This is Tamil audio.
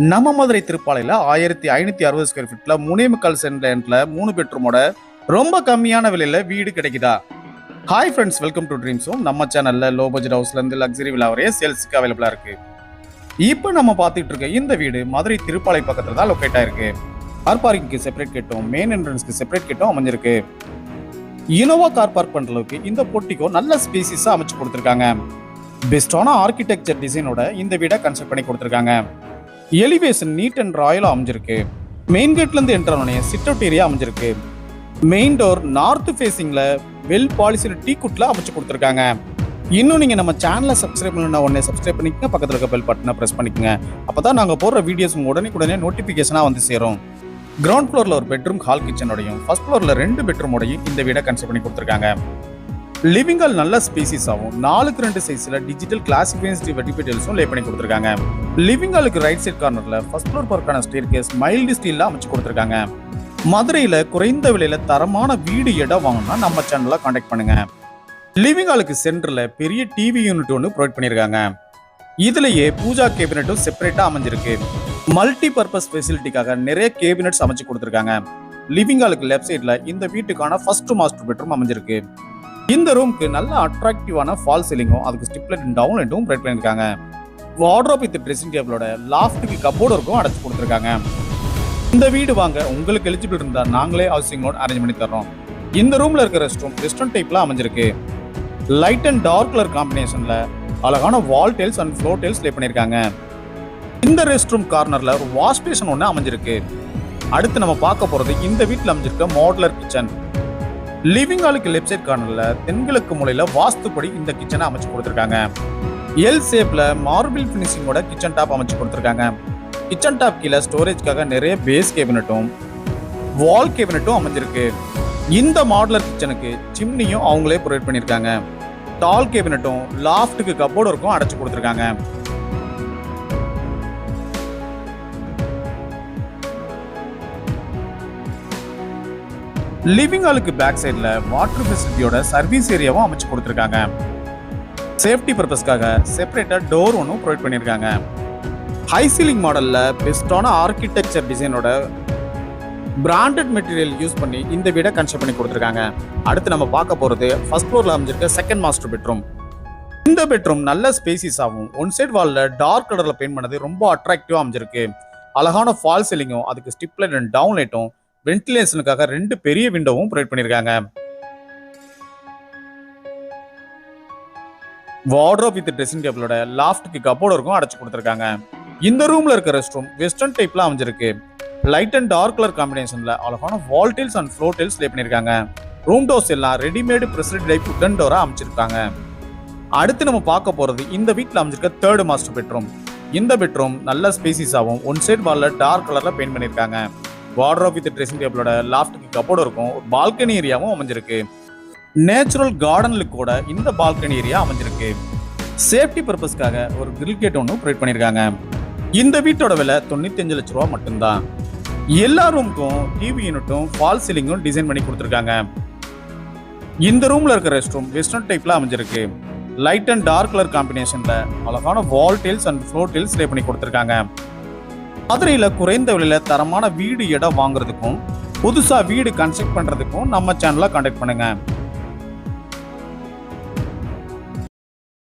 நம்ம மதுரை திருப்பாலையில் ஆயிரத்தி ஐநூற்றி அறுபது ஸ்கொயர் ஃபீட்டில் மூணே சென்ட்ல மூணு பெட்ரூமோட ரொம்ப கம்மியான விலையில் வீடு கிடைக்குதா? ஹாய் ஃப்ரெண்ட்ஸ் வெல்கம் டு ட்ரீம்ஸும் நம்ம சேனலில் லோ பட்ஜெட் ஹவுஸ்லேருந்து லக்ஸரி விழா வரைய சேல்ஸுக்கு அவைலபிளாக இருக்கு. இப்போ நம்ம பார்த்துட்டு இருக்க இந்த வீடு மதுரை திருப்பாலை பக்கத்தில் தான் லொக்கேட் ஆயிருக்கு. கார் பார்க்கிங்க்கு செப்பரேட் கேட்டும் மெயின் என்ட்ரன்ஸ்க்கு செப்பரேட் கேட்டும் அமைஞ்சிருக்கு. இனோவா கார் பார்க் பண்ற அளவுக்கு இந்த பொட்டிக்கோ நல்ல ஸ்பீசிஸாக அமைச்சு கொடுத்துருக்காங்க. பெஸ்டான ஆர்கிடெக்சர் டிசைனோட இந்த வீடை கன்ஸ்ட்ரக்ட் பண்ணி கொடுத்துருக்காங்க. எலிவேஷன் நீட் அண்ட் ராயலாக அமைஞ்சிருக்கு. மெயின் கேட்லேருந்து என்டர் சிட் அவுட் ஏரியா அமைஞ்சிருக்கு. மெயின் டோர் நார்த் ஃபேஸிங்கில் வெல் பாலிசியில் டீ குட்டில் அமைச்சு கொடுத்துருக்காங்க. இன்னும் நீங்கள் நம்ம சேனலை சப்ஸ்கிரைப் பண்ணணும்னா உடனே சப்ஸ்கிரைப் பண்ணிக்கங்க. பக்கத்தில் இருக்க பெல் பட்டனை ப்ரெஸ் பண்ணிக்கங்க. அப்போ தான் நாங்கள் போடுற வீடியோஸ் உடனே உடனே நோட்டிஃபிகேஷனாக வந்து சேரும். கிரவுண்ட் ஃப்ளோரில் ஒரு பெட்ரூம் ஹால் கிச்சனோடையும் ஃபர்ஸ்ட் ஃப்ளோரில் ரெண்டு பெட்ரூமோடையும் இந்த வீடை கன்ஸ்ட்ரக்ட் பண்ணி கொடுத்துருக்காங்க. லிவிங் ஹால் நல்ல ஸ்பீசிஸாகவும் நாலுக்கு ரெண்டு சைஸில் டிஜிட்டல் கிளாசிஃபைன்ஸ்டி வெட்டிபிட்டல்ஸும் லே பண்ணி கொடுத்துருக்காங்க. லிவிங் ஹாலுக்கு ரைட் சைட் கார்னரில் ஃபர்ஸ்ட் ஃப்ளோர் பார்க்கான ஸ்டேர் கேஸ் மைல்டு ஸ்டீலில் அமைச்சு கொடுத்துருக்காங்க. மதுரையில் குறைந்த விலையில் தரமான வீடு இடம் வாங்கணும்னா நம்ம சேனலில் காண்டாக்ட் பண்ணுங்க. லிவிங் ஹாலுக்கு சென்டரில் பெரிய டிவி யூனிட் ஒன்று ப்ரொவைட் பண்ணியிருக்காங்க இதுலயே பூஜா கேபினட்டும் செப்பரேட்டா அமைஞ்சிருக்கு. மல்டி பர்பஸ் ஃபெசிலிட்டிக்காக நிறைய கேபினட்ஸ் அமைச்சு கொடுத்துருக்காங்க. லிவிங் ஹாலுக்கு லெஃப்ட் சைடில் இந்த வீட்டுக்கான ஃபர்ஸ்ட் மாஸ்டர் பெட்ரூம் அமைஞ்சிருக்கு. இந்த ரூம்க்கு நல்ல அட்ராக்டிவான ஃபால் சீலிங்கும் அதுக்கு ஸ்டிப்லெட் டவுன் லைட்டும் ப்ரொவைட் பண்ணியிருக்காங்க வார்ட்ரோப் வித் ட்ரெஸ்ஸிங் டேபிளோட லாஃப்ட்டுக்கு கப்போர்டு இருக்கும் அடைச்சி கொடுத்துருக்காங்க. இந்த வீடு வாங்க உங்களுக்கு எலிஜிபிள் இருந்தா நாங்களே ஹவுசிங் லோன் அரேஞ்ச் பண்ணி தர்றோம். இந்த ரூம்ல இருக்கிற ரெஸ்ட் ரூம் வெஸ்டர்ன் டைப்ல அமைஞ்சிருக்கு. லைட் அண்ட் டார்க் கலர் காம்பினேஷன்ல அழகான wall tiles and floor tiles lay பண்ணியிருக்காங்க. இந்த ரெஸ்ட் ரூம் கார்னர்ல ஒரு வாஷ் பேஷன் ஒன்று அமைஞ்சிருக்கு. அடுத்து நம்ம பார்க்க போறது இந்த வீட்டில் அமைஞ்சிருக்க மாடுலர் கிச்சன் லிவிங் ஹாலுக்கு லெஃப்ட் சைட் கார்னர்ல தென்கிழக்கு மூலையில வாஸ்துப்படி இந்த கிச்சனை அமைச்சு கொடுத்துருக்காங்க. எல் ஷேப்ல மார்பிள் ஃபினிஷிங்கோட கிச்சன் டாப் அமைச்சு கொடுத்துருக்காங்க. கிச்சன் டாப் கீழே ஸ்டோரேஜ்க்காக நிறைய பேஸ் கேபினட்டும் வால் கேபினட்டும் அமைஞ்சிருக்கு. இந்த மாடலர் கிச்சனுக்கு சிம்னியும் அவங்களே ப்ரொவைட் பண்ணியிருக்காங்க. டால் கேபினட்டும் லாஃப்ட்டுக்கு கப்போர்டு இருக்கும் அடைச்சு கொடுத்துருக்காங்க. லிவிங் ஹாலுக்கு பேக் சைடில் வாட்டர் ஃபெசிலிட்டியோட சர்வீஸ் ஏரியாவும் அமைச்சு கொடுத்துருக்காங்க. சேஃப்டி பர்பஸ்க்காக செப்பரேட்டாக டோர் ஒன்றும் ப்ரொவைட் பண்ணியிருக்காங்க. ஹை சீலிங் மாடலில் பெஸ்டான ஆர்கிடெக்சர் டிசைனோட பிராண்டட் மெட்டீரியல் யூஸ் பண்ணி இந்த வீடை கன்ஸ்ட்ரக்ட் பண்ணி கொடுத்துருக்காங்க. அடுத்து நம்ம பார்க்க போகிறது ஃபர்ஸ்ட் ஃப்ளோரில் அமைஞ்சிருக்க செகண்ட் மாஸ்டர் பெட்ரூம் இந்த பெட்ரூம் நல்ல ஸ்பேசிஸ் ஆகும் ஒன் சைட் வாலில் டார்க் கலரில் பெயிண்ட் பண்ணது ரொம்ப அட்ராக்டிவாக அமைஞ்சிருக்கு. அழகான ஃபால் சீலிங்கும் அதுக்கு ஸ்டிப் லைட் அண்ட் டவுன் லைட்டும் வென்டிலேஷனுக்காக ரெண்டு பெரிய விண்டோவும் ப்ரொவைட் பண்ணியிருக்காங்க. வார்ட்ரோப் வித் ட்ரெஸ்ஸிங் டேபிளோட லாஃப்ட்டுக்கு கப்போர்டு இருக்கும் அடைச்சு கொடுத்துருக்காங்க. இந்த ரூம்ல இருக்க ரெஸ்ட் ரூம் வெஸ்டர்ன் டைப்ல அமைஞ்சிருக்கு. லைட் அண்ட் டார்க் கலர் காம்பினேஷன்ல அழகான wall tiles and floor tiles lay பண்ணியிருக்காங்க. ரூம் டோர்ஸ் எல்லாம் ரெடிமேடு பிரசிட் டைப் உடன் டோரா அமைச்சிருக்காங்க. அடுத்து நம்ம பார்க்க போறது இந்த வீட்டில் அமைஞ்சிருக்க தேர்ட் மாஸ்டர் பெட்ரூம் இந்த பெட்ரூம் நல்ல ஸ்பேசிஸாகவும் ஒன் சைட் வாலில் டார்க் கலரில் பெயிண்ட் பண்ணியிருக்காங்க. வார்ட்ரோப் வித் ட்ரெஸ்ஸிங் டேபிளோட லாஃப்ட்டுக்கு கப்போர்டு இருக்கும் பால்கனி ஏரியாவும் அமைஞ்சிருக்கு. நேச்சுரல் கார்டனில் கூட இந்த பால்கனி ஏரியா அமைஞ்சிருக்கு. சேஃப்டி பர்பஸ்க்காக ஒரு கிரில் கேட் ஒன்று ப்ரொவைட் பண்ணியிருக்காங்க இந்த வீட்டோட விலை தொண்ணூத்தஞ்சு லட்ச ரூபா மட்டும்தான். எல்லா ரூமுக்கும் டிவி யூனிட்டும் ஃபால் சீலிங்கும் டிசைன் பண்ணி கொடுத்துருக்காங்க. இந்த ரூம்ல இருக்கிற ரெஸ்ட் ரூம் வெஸ்டர்ன் டைப்ல அமைஞ்சிருக்கு. லைட் அண்ட் டார்க் கலர் காம்பினேஷன்ல அழகான wall tiles and floor tiles stay பண்ணி கொடுத்துருக்காங்க. மதுரையில் குறைந்த விலையில தரமான வீடு இடம் வாங்குறதுக்கும் புதுசாக வீடு கன்ஸ்ட்ரக்ட் பண்ணுறதுக்கும் நம்ம சேனலை கான்டாக்ட் பண்ணுங்கள்